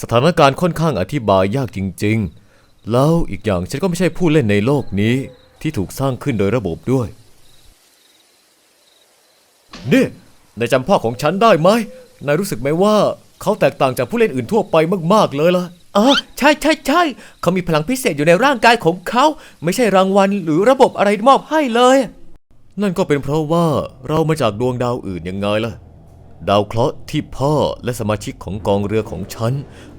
สถานการณ์ค่อนข้างอธิบายยากจริง ๆ แล้วอีกอย่างฉันก็ไม่ใช่ผู้เล่นในโลกนี้ที่ถูกสร้างขึ้นโดยระบบด้วย นี่นายจำพ่อของฉันได้ไหมนายรู้สึกไหมว่าเขาแตกต่างจากผู้เล่นอื่นทั่วไปมาก ๆ เลยล่ะอ๋อใช่ใช่ใช่เขามีพลังพิเศษอยู่ในร่างกายของเขา ไม่ใช่รางวัลหรือระบบอะไรมอบให้เลย นั่นก็เป็นเพราะว่าเรามาจากดวงดาวอื่นยังไงล่ะ ดาวเคราะห์ที่พ่อและสมาชิกของกองเรือของฉัน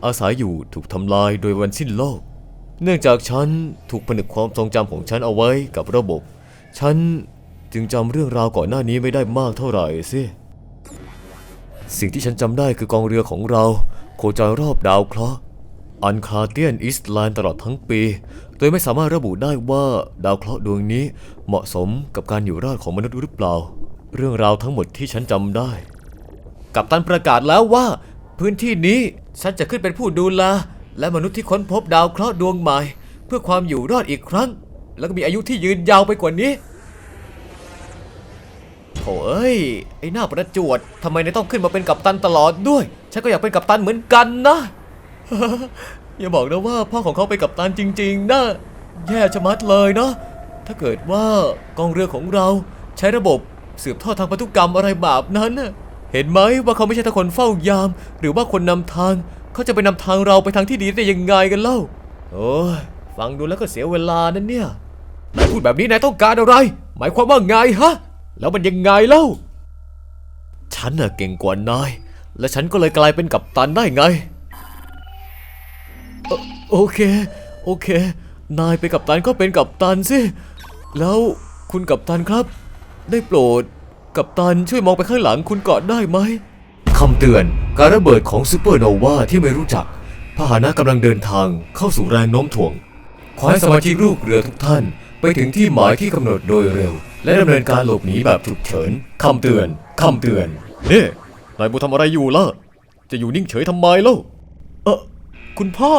อาศัยอยู่ถูกทำลายโดยวันสิ้นโลก เนื่องจากฉันถูกผนึกความทรงจำของฉันเอาไว้กับระบบ ฉันจึงจำเรื่องราวก่อนหน้านี้ไม่ได้มากเท่าไหร่สิสิ่งที่ฉันจำได้คือกองเรือของเรา โคจรรอบดาวเคราะห์อันคาเตียนอิสแลนด์ตลอดทั้งปี โดยไม่สามารถระบุได้ว่าดาวเคราะห์ดวงนี้เหมาะสมกับการอยู่รอดของมนุษย์หรือเปล่า เรื่องราวทั้งหมดที่ฉันจำได้ กับตันประกาศแล้วว่า พื้นที่นี้ฉันจะขึ้นเป็นผู้ดูแลและมนุษย์ที่ค้นพบดาวเคราะห์ดวงใหม่ เพื่อความอยู่รอดอีกครั้ง แล้วก็มีอายุที่ยืนยาวไปกว่านี้โถเอ้ยไอ้หน้าประจวดทำไมนายต้องขึ้นมาเป็นกัปตันตลอดด้วย ฉันก็อยากเป็นกัปตันเหมือนกันนะ อย่าบอกนะว่าพ่อของเขาเป็นกัปตันจริง ๆนะแย่ชะมัดเลยเนาะถ้าเกิดว่ากองเรือของเราใช้ระบบสืบทอดทางพันธุกรรมอะไรแบบนั้นน่ะ เห็นไหมว่าเขาไม่ใช่แค่คนเฝ้ายาม หรือว่าคนนำทาง เขาจะไปนำทางเราไปทางที่ดีได้ยังไงกันเล่า โอ้ยฟังดูแล้วก็เสียเวลานั่นเนี่ยนายพูดแบบนี้นายต้องการอะไร หมายความว่าไงฮะ แล้วมันยังไงเล่า ฉันน่ะเก่งกว่านาย และฉันก็เลยกลายเป็นกัปตันได้ไง โอเค โอเค นายเป็นกัปตันก็เป็นกัปตันสิ แล้วคุณกัปตันครับ ได้โปรด กัปตันช่วยมองไปข้างหลังคุณก่อนได้ไหมคำเตือน การระเบิดของซูเปอร์โนวาที่ไม่รู้จัก พาหนะกำลังเดินทางเข้าสู่แรงโน้มถ่วง ขอให้สมาชิกลูกเรือทุกท่าน ไปถึงที่หมายที่กำหนดโดยเร็ว และดำเนินการหลบหนีแบบฉุกเฉินคำเตือนคำเตือนนี่นายบูทำอะไรอยู่ล่ะ จะอยู่นิ่งเฉยทำไมเล่าเออคุณพ่อ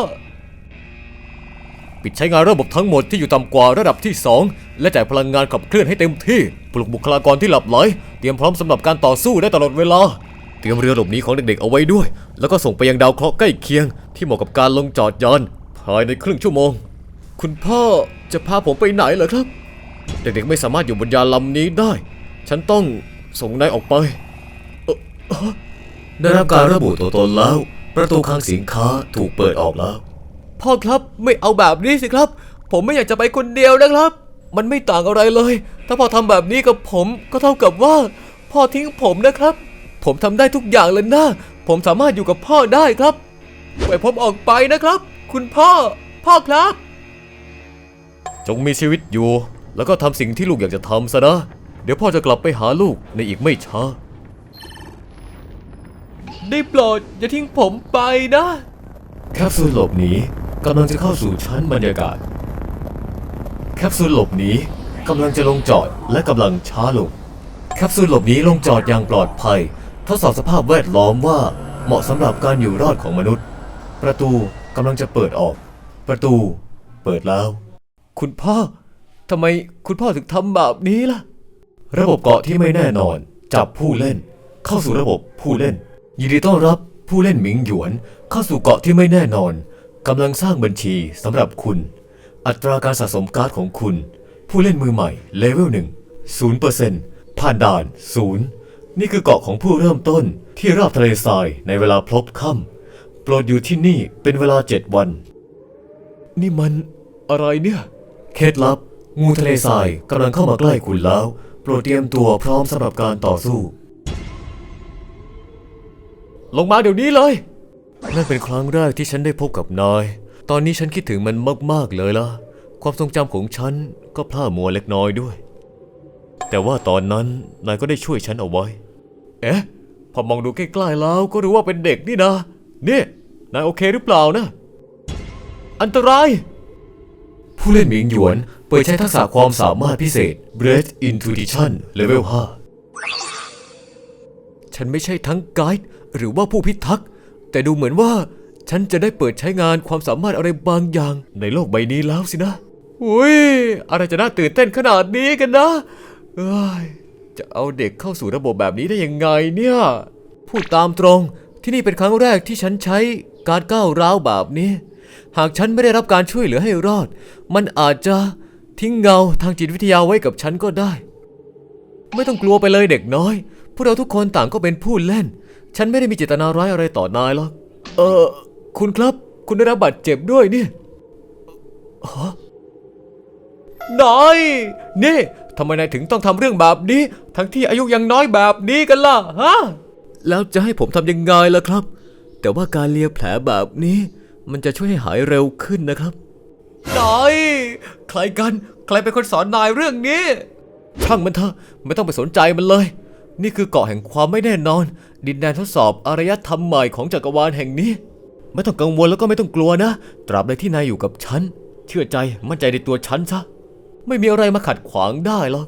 ปิดใช้งานระบบทั้งหมดที่อยู่ต่ำกว่าระดับที่ 2 และจ่ายพลังงานขับเคลื่อนให้เต็มที่ ปลุกบุคลากรที่หลับไหล เตรียมพร้อมสำหรับการต่อสู้ได้ตลอดเวลา เตรียมเรือหลบหนีของเด็กๆเอาไว้ด้วย แล้วก็ส่งไปยังดาวเคราะห์ใกล้เคียง ที่เหมาะกับการลงจอดยานภายในครึ่งชั่วโมง คุณพ่อจะพาผมไปไหนเหรอครับ เด็กๆไม่สามารถอยู่บนยานลำนี้ได้ ฉันต้องส่งนายออกไปได้รับการระบุตัวตนแล้ว ประตูคลังสินค้าถูกเปิดออกแล้ว พ่อครับไม่เอาแบบนี้สิครับ ผมไม่อยากจะไปคนเดียวนะครับ มันไม่ต่างอะไรเลย ถ้าพ่อทำแบบนี้กับผมก็เท่ากับว่า พ่อทิ้งผมนะครับ ผมทำได้ทุกอย่างเลยนะผมสามารถอยู่กับพ่อได้ครับปล่อยผมออกไปนะครับ คุณพ่อ พ่อครับ จงมีชีวิตอยู่ แล้วก็ทำสิ่งที่ลูกอยากจะทำซะนะ เดี๋ยวพ่อจะกลับไปหาลูกในอีกไม่ช้า ได้โปรดอย่าทิ้งผมไปนะ แคปซูลหลบหนี กำลังจะเข้าสู่ชั้นบรรยากาศ แคปซูลหลบหนีกำลังจะลงจอดและกำลังช้าลง แคปซูลหลบหนีลงจอดอย่างปลอดภัย ทดสอบสภาพแวดล้อมว่าเหมาะสำหรับการอยู่รอดของมนุษย์ ประตูกำลังจะเปิดออก ประตูเปิดแล้ว คุณพ่อทำไมคุณพ่อถึงทำแบบนี้ล่ะ ระบบเกาะที่ไม่แน่นอน จับผู้เล่น เข้าสู่ระบบผู้เล่น ยินดีต้อนรับผู้เล่นหมิงหยวน เข้าสู่เกาะที่ไม่แน่นอน กำลังสร้างบัญชีสำหรับคุณ อัตราการสะสมการ์ดของคุณ ผู้เล่นมือใหม่เลเวลหนึ่งศูนย์เปอร์เซ็นต์ผ่านด่านศูนย์นี่คือเกาะของผู้เริ่มต้นที่ราบทะเลทรายในเวลาพลบค่ำโปรดอยู่ที่นี่เป็นเวลาเจ็ดวัน นี่มันอะไรเนี่ยเคล็ดลับ งูทะเลทรายกำลังเข้ามาใกล้คุณแล้ว โปรดเตรียมตัวพร้อมสำหรับการต่อสู้ ลงมาเดี๋ยวนี้เลย นั่นเป็นครั้งแรกที่ฉันได้พบกับนาย ตอนนี้ฉันคิดถึงมันมาก ๆ เลยล่ะ ความทรงจำของฉันก็พล่ามัวเล็กน้อยด้วย แต่ว่าตอนนั้นนายก็ได้ช่วยฉันเอาไว้ เอ๊ะ พอมองดูใกล้ๆแล้วก็รู้ว่าเป็นเด็กนี่นะ นี่นายโอเคหรือเปล่านะ อันตราย ผู้เล่นหมิงหยวน เปิดใช้ทักษะความสามารถพิเศษ Breath Intuition Level 5 ฉันไม่ใช่ทั้งไกด์หรือว่าผู้พิทักษ์ แต่ดูเหมือนว่าฉันจะได้เปิดใช้งานความสามารถอะไรบางอย่างในโลกใบนี้แล้วสินะอุ้ยอะไรจะน่าตื่นเต้นขนาดนี้กันนะเอ้ยจะเอาเด็กเข้าสู่ระบบแบบนี้ได้ยังไงเนี่ย พูดตามตรงที่นี่เป็นครั้งแรกที่ฉันใช้การก้าวร้าวแบบนี้ หากฉันไม่ได้รับการช่วยเหลือให้รอด มันอาจจะทิ้งเงาทางจิตวิทยาไว้กับฉันก็ได้ ไม่ต้องกลัวไปเลยเด็กน้อย พวกเราทุกคนต่างก็เป็นผู้เล่น ฉันไม่ได้มีเจตนาร้ายอะไรต่อนายหรอกเออ คุณครับคุณได้รับบาดเจ็บด้วยเนี่ยฮะนายนี่ทำไมนายถึงต้องทำเรื่องแบบนี้ ทั้งที่อายุยังน้อยแบบนี้กันล่ะฮะแล้วจะให้ผมทำยังไงล่ะครับ แต่ว่าการเลียแผลแบบนี้ มันจะช่วยให้หายเร็วขึ้นนะครับ นายใครกัน ใครเป็นคนสอนนายเรื่องนี้ ช่างมันเถอะไม่ต้องไปสนใจมันเลย นี่คือเกาะแห่งความไม่แน่นอน ดินแดนทดสอบอารยธรรมใหม่ของจักรวาลแห่งนี้ ไม่ต้องกังวลแล้วก็ไม่ต้องกลัวนะ ตราบใดที่นายอยู่กับฉัน เชื่อใจมั่นใจในตัวฉันซะ ไม่มีอะไรมาขัดขวางได้หรอก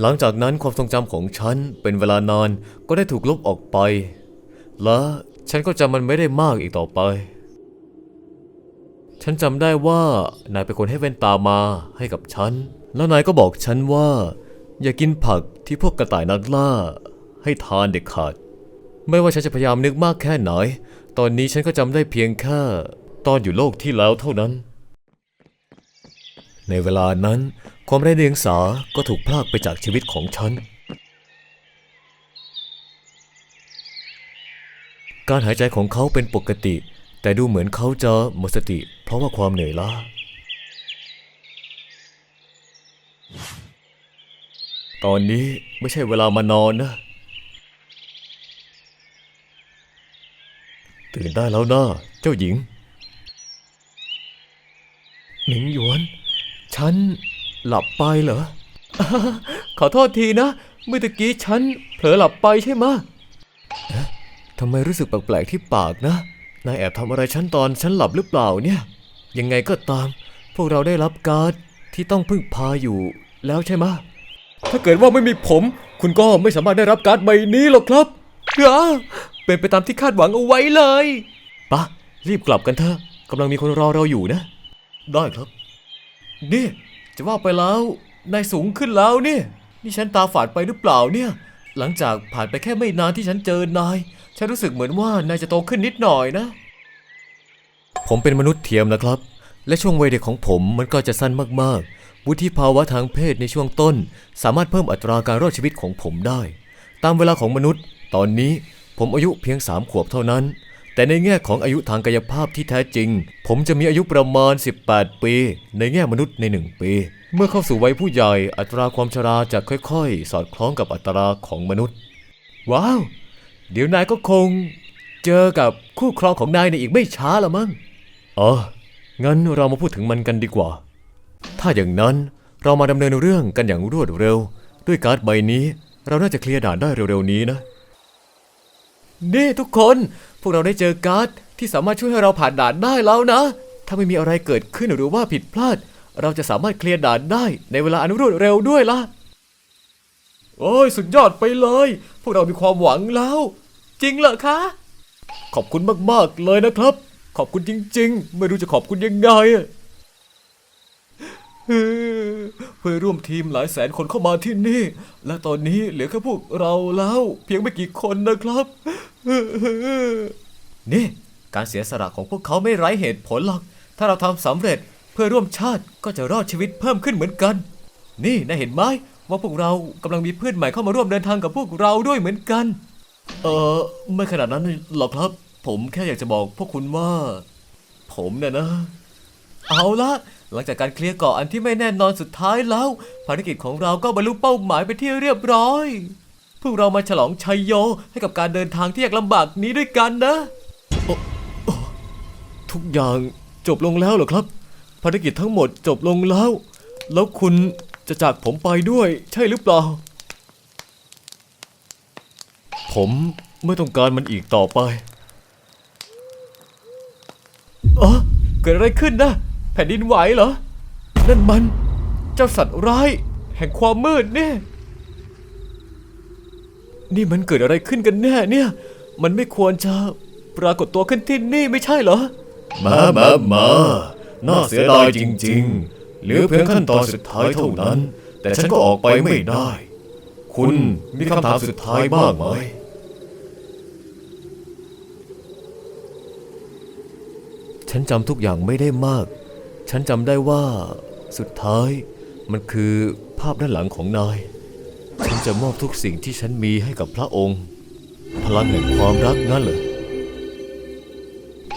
หลังจากนั้นความทรงจำของฉันเป็นเวลานานก็ได้ถูกลบออกไป และฉันก็จำมันไม่ได้มากอีกต่อไป ฉันจำได้ว่านายเป็นคนให้แว่นตามาให้กับฉัน แล้วนายก็บอกฉันว่า อย่ากินผักที่พวกกระต่ายนักล่า ให้ทานเด็ดขาด ไม่ว่าฉันจะพยายามนึกมากแค่ไหน ตอนนี้ฉันก็จำได้เพียงแค่ตอนอยู่โลกที่แล้วเท่านั้น ในเวลานั้น ความไร้เดียงสาก็ถูกพรากไปจากชีวิตของฉัน การหายใจของเขาเป็นปกติ แต่ดูเหมือนเขาจะหมดสติ เพราะว่าความเหนื่อยล้า ตอนนี้ไม่ใช่เวลามานอนนะ ตื่นได้แล้วนะเจ้าหญิงหนิงหยวน ฉันหลับไปเหรอ ขอโทษทีนะ เมื่อกี้ฉันเผลอหลับไปใช่ไหมทำไมรู้สึกแปลกๆที่ปากนะ นายแอบทำอะไรฉันตอนฉันหลับหรือเปล่าเนี่ย ยังไงก็ตาม พวกเราได้รับการ์ด ที่ต้องพึ่งพาอยู่แล้วใช่ไหมถ้าเกิดว่าไม่มีผม คุณก็ไม่สามารถได้รับการ์ดใบนี้หรอกครับเอ้าเป็นไปตามที่คาดหวังเอาไว้เลยปะรีบกลับกันเถอะกำลังมีคนรอเราอยู่นะ ได้ครับ นี่ จะว่าไปแล้วนายสูงขึ้นแล้วเนี่ยนี่ฉันตาฝาดไปหรือเปล่าเนี่ย หลังจากผ่านไปแค่ไม่นานที่ฉันเจอนาย ฉันรู้สึกเหมือนว่านายจะโตขึ้นนิดหน่อยนะ ผมเป็นมนุษย์เทียมนะครับ และช่วงวัยเด็กของผมมันก็จะสั้นมากๆ วุฒิภาวะทางเพศในช่วงต้น สามารถเพิ่มอัตราการรอดชีวิตของผมได้ ตามเวลาของมนุษย์ ตอนนี้ผมอายุเพียง3ขวบเท่านั้น แต่ในแง่ของอายุทางกายภาพที่แท้จริง ผมจะมีอายุประมาณ 18 ปี ในแง่มนุษย์ใน 1 ปี เมื่อเข้าสู่วัยผู้ใหญ่ อัตราความชราจะค่อยๆ สอดคล้องกับอัตราของมนุษย์ ว้าว เดี๋ยวนายก็คง เจอกับคู่ครองของนายในอีกไม่ช้าละมั้งอ๋อ งั้นเรามาพูดถึงมันกันดีกว่า ถ้าอย่างนั้นเรามาดำเนินเรื่องกันอย่างรวดเร็ว ด้วยการ์ดใบนี้ เราน่าจะเคลียร์ด่านได้เร็วๆนี้นะ นี่ทุกคนพวกเราได้เจอการ์ดที่สามารถช่วยให้เราผ่านด่านได้แล้วนะ ถ้าไม่มีอะไรเกิดขึ้นหรือว่าผิดพลาด เราจะสามารถเคลียร์ด่านได้ในเวลาอันรวดเร็วด้วยล่ะโอ้ยสุดยอดไปเลย พวกเรามีความหวังแล้ว จริงเหรอคะ ขอบคุณมากๆเลยนะครับ ขอบคุณจริง ๆ ไม่รู้จะขอบคุณยังไงอะเพื่อร่วมทีมหลายแสนคนเข้ามาที่นี่ และตอนนี้เหลือแค่พวกเราแล้ว เพียงไม่กี่คนนะครับ นี่ การเสียสละของพวกเขาไม่ไร้เหตุผลหรอก ถ้าเราทำสำเร็จเพื่อร่วมชาติก็จะรอดชีวิตเพิ่มขึ้นเหมือนกัน นี่นายเห็นไหมว่าพวกเรากำลังมีเพื่อนใหม่เข้ามาร่วมเดินทางกับพวกเราด้วยเหมือนกัน เออไม่ขนาดนั้นหรอกครับ ผมแค่อยากจะบอกพวกคุณว่า ผมเนี่ยนะ เอาละหลังจากการเคลียร์เกาะอันที่ไม่แน่นอนสุดท้ายแล้ว ภารกิจของเราก็บรรลุเป้าหมายไปที่เรียบร้อย พวกเรามาฉลองชัยโยให้กับการเดินทางที่ยากลำบากนี้ด้วยกันนะ ทุกอย่างจบลงแล้วเหรอครับ ภารกิจทั้งหมดจบลงแล้ว แล้วคุณจะจากผมไปด้วย ใช่หรือเปล่า ผมไม่ต้องการมันอีกต่อไป เออเกิดอะไรขึ้นนะ แผ่นดินไหวเหรอ นั่นมัน เจ้าสัตว์ร้าย แห่งความมืดเนี่ย นี่มันเกิดอะไรขึ้นกันแน่เนี่ย มันไม่ควรจะปรากฏตัวขึ้นที่นี่ไม่ใช่เหรอ มามามาน่าเสียดายจริง ๆ เหลือเพียงขั้นตอนสุดท้ายเท่านั้น แต่ฉันก็ออกไปไม่ได้ คุณมีคำถามสุดท้ายบ้างไหม ฉันจำทุกอย่างไม่ได้มาก ฉันจำได้ว่าสุดท้ายมันคือภาพด้านหลังของนาย ฉันจะมอบทุกสิ่งที่ฉันมีให้กับพระองค์ พลังแห่งความรักนั่นเหรอ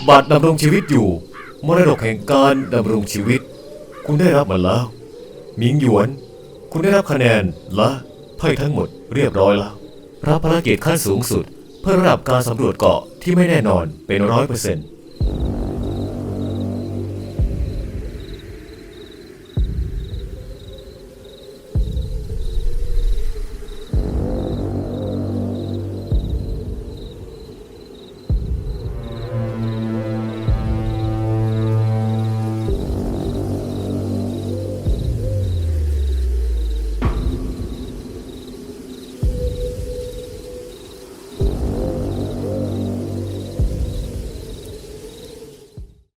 บัตรดำรงชีวิตอยู่มรดกแห่งการดำรงชีวิต คุณได้รับมันแล้วหมิงหยวน คุณได้รับคะแนนและไพ่ทั้งหมดเรียบร้อยแล้ว รับภารกิจขั้นสูงสุด เพื่อระดับการสำรวจเกาะที่ไม่แน่นอนเป็นร้อยเปอร์เซ็นต์